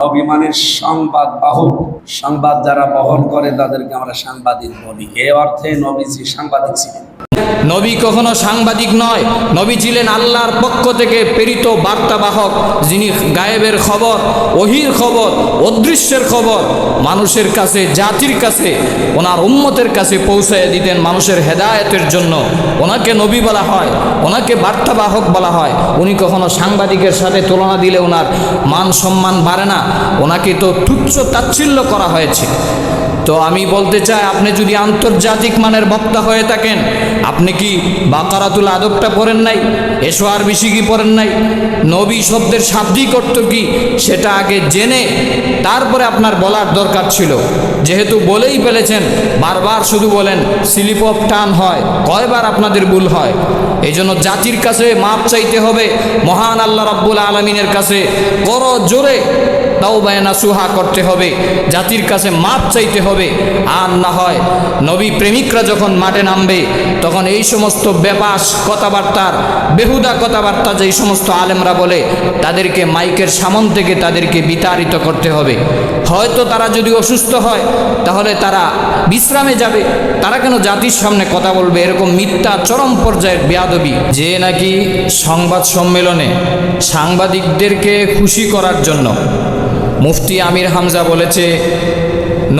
অভিমানের সংবাদ বাহক সংবাদ যারা বহন করে তাদেরকে আমরা সাংবাদিক বলি। এ অর্থে নবীজি সাংবাদিক ছিলেন। নবী কখনো সাংবাদিক নয়। নবী ছিলেন আল্লাহর পক্ষ থেকে প্রেরিত বার্তাবাহক, যিনি গায়েবের খবর ওহির খবর, অদৃশ্যের খবর, মানুষের কাছে, জাতির কাছে, ওনার উম্মতের কাছে পৌঁছায় দিতেন মানুষের হেদায়তের জন্য। ওনাকে নবী বলা হয়, ওনাকে বার্তাবাহক বলা হয়। উনি কখনো সাংবাদিকের সাথে তুলনা দিলে ওনার মান সম্মান বাড়ে না। ওনাকে তো তুচ্ছ তাচ্ছিল্য করা হয়েছে। তো আমি বলতে চাই, আপনি যদি আন্তর্জাতিক মানের বক্তা হয়ে থাকেন, আপনি কি? বাকারাতুল আদবটা পড়েন নাই? এসো আর বেশি কি পড়েন নাই? নবী শব্দের শাব্দিক অর্থ কি? সেটা আগে জেনে তারপরে আপনার বলার দরকার ছিল। যেহেতু বলেই ফেলেছেন, বারবার শুধু বলেন, স্লিপ অফ টান হয়, কয়বার আপনাদের ভুল হয়। এই জন্য জাতির কাছে মাপ চাইতে হবে, মহান আল্লাহ রাব্বুল আলমিনের কাছে। বড় জোরে তাও বায়না সুহা করতে হবে, জাতির কাছে মাপ চাইতে হবে। আর না হয় নবী প্রেমিকরা যখন মাঠে নামবে, তখন এই সমস্ত বেপাস কথাবার্তার, বেহুদা কথাবার্তা যেই সমস্ত আলেমরা বলে, তাদেরকে মাইকের সামন থেকে তাদেরকে বিতাড়িত করতে হবে। হয়তো তারা যদি অসুস্থ হয়, তাহলে তারা বিশ্রামে যাবে। তারা কেন জাতির সামনে কথা বলবে? এরকম মিথ্যা চরম পর্যায়ের বেয়াদবি। যে নাকি সংবাদ সম্মেলনে সাংবাদিকদেরকে খুশি করার জন্য মুফতি আমির হামজা বলেছে,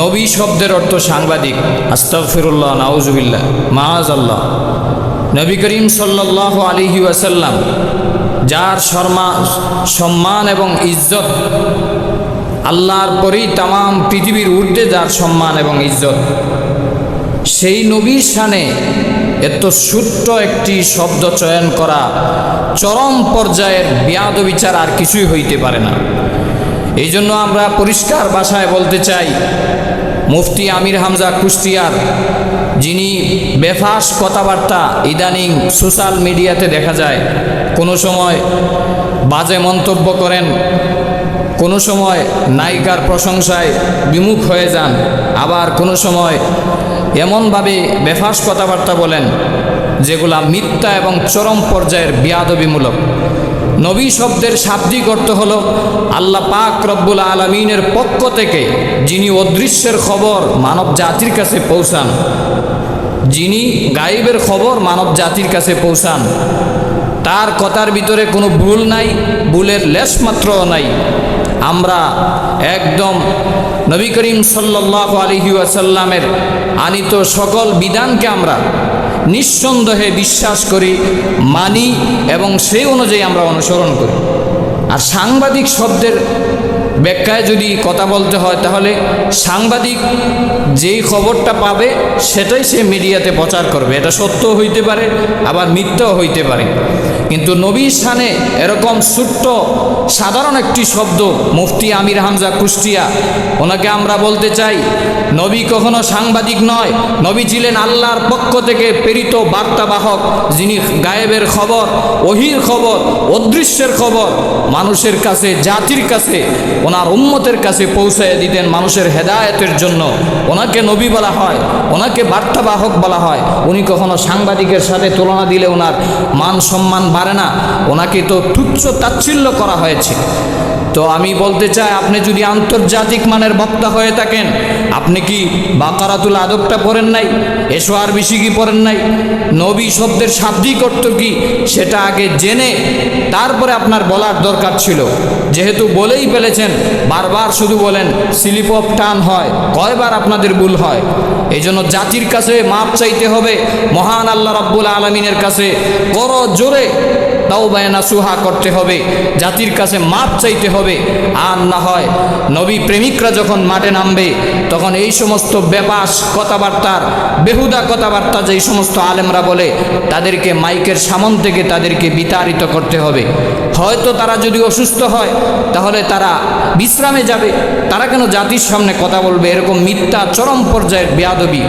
নবী শব্দের অর্থ সাংবাদিক। আস্তাগফিরুল্লাহ, নাউজুবিল্লাহ মাজ আল্লাহ নবী করিম সাল্লাহ আলিহি ওয়াসাল্লাম, যার শর্মা, সম্মান এবং ইজ্জত, আল্লাহর পরেই তাম পৃথিবীর ঊর্ধ্বে যার সম্মান এবং ইজ্জত, সেই নবীর শানে এত ছোট্ট একটি শব্দ চয়ন করা চরম পর্যায়ের বিয়াদ বিচার আর কিছুই হইতে পারে না। এই জন্য আমরা পরিষ্কার ভাষায় বলতে চাই, মুফতি আমির হামজা কুষ্টিয়ার যিনি বেফাস কথাবার্তা ইদানিং সোশ্যাল মিডিয়াতে দেখা যায়, কোনো সময় বাজে মন্তব্য করেন, কোনো সময় নায়িকার প্রশংসায় বিমুখ হয়ে যান, আবার কোনো সময় এমনভাবে বেফাস কথাবার্তা বলেন, যেগুলা মিথ্যা এবং চরম পর্যায়ের বিয়াদবিমূলক। নবী শব্দের শাব্দিক অর্থ হল আল্লাহ পাক রব্বুল আলমিনের পক্ষ থেকে যিনি অদৃশ্যের খবর মানব জাতির কাছে পৌঁছান। যিনি গাইবের খবর মানব জাতির কাছে পৌঁছান। তার কথার ভিতরে কোনো ভুল নাই, ভুলের লেশ মাত্রও নাই। আমরা একদম নবী করিম সাল্লাহ আলহি আসাল্লামের আনিত সকল বিধানকে আমরা নিঃসন্দেহে বিশ্বাস করি মানি এবং সেই অনুযায়ী আমরা অনুসরণ করি। আর সাংবাদিক শব্দের ব্যাখ্যায় যদি কথা বলতে হয়, তাহলে সাংবাদিক যেই খবরটা পাবে, সেটাই সে মিডিয়াতে প্রচার করবে। এটা সত্য হইতে পারে, আবার মিথ্যাও হইতে পারে। কিন্তু নবীর স্থানে এরকম ছোট্ট, সাধারণ একটি শব্দ, মুফতি আমির হামজা কুষ্টিয়া, ওনাকে আমরা বলতে চাই, নবী কখনো সাংবাদিক নয়। নবী ছিলেন আল্লাহর পক্ষ থেকে প্রেরিত বার্তাবাহক, যিনি গায়েবের খবর ওহির খবর, অদৃশ্যের খবর, মানুষের কাছে, জাতির কাছে ওনার উম্মতের কাছে পৌঁছায় দিতেন মানুষের হেদায়তের জন্য। ওনাকে নবী বলা হয়, ওনাকে বার্তাবাহক বলা হয়। উনি কখনো সাংবাদিকের সাথে তুলনা দিলে ওনার মান সম্মান বাড়ে না। ওনাকে তো তুচ্ছ তাচ্ছিল্য করা হয়েছে। তো আমি বলতে চাই, আপনি যদি আন্তর্জাতিক মানের বক্তা হয়ে থাকেন, আপনি কি বাকারাতুল আদবটা পড়েন নাই? এসো আর বেশি কি পড়েন নাই? নবী শব্দের শাব্দিক অর্থ কি? সেটা আগে জেনে তারপরে আপনার বলার দরকার ছিল। যেহেতু বলেই ফেলেছেন বারবার শুধু বলেন, স্লিপ অফ টান হয়। কয়বার আপনাদের ভুল হয়। এই জন্য জাতির কাছে মাপ চাইতে হবে, মহান আল্লাহ রব্বুল আলমিনের কাছে। বড় জোরে তাও বায়না সুহা করতে হবে, জাতির কাছে মাপ চাইতে হবে। আর না হয় নবী প্রেমিকরা যখন মাঠে নামবে, তখন এই সমস্ত বেপাস কথাবার্তার, বেহুদা কথাবার্তা যেই সমস্ত আলেমরা বলে, তাদেরকে মাইকের সামন থেকে তাদেরকে বিতাড়িত করতে হবে। হয়তো তারা যদি অসুস্থ হয়, তাহলে তারা বিশ্রামে যাবে। তারা কেন জাতির সামনে কথা বলবে? এরকম মিথ্যা চরম পর্যায়ের বেয়াদবি।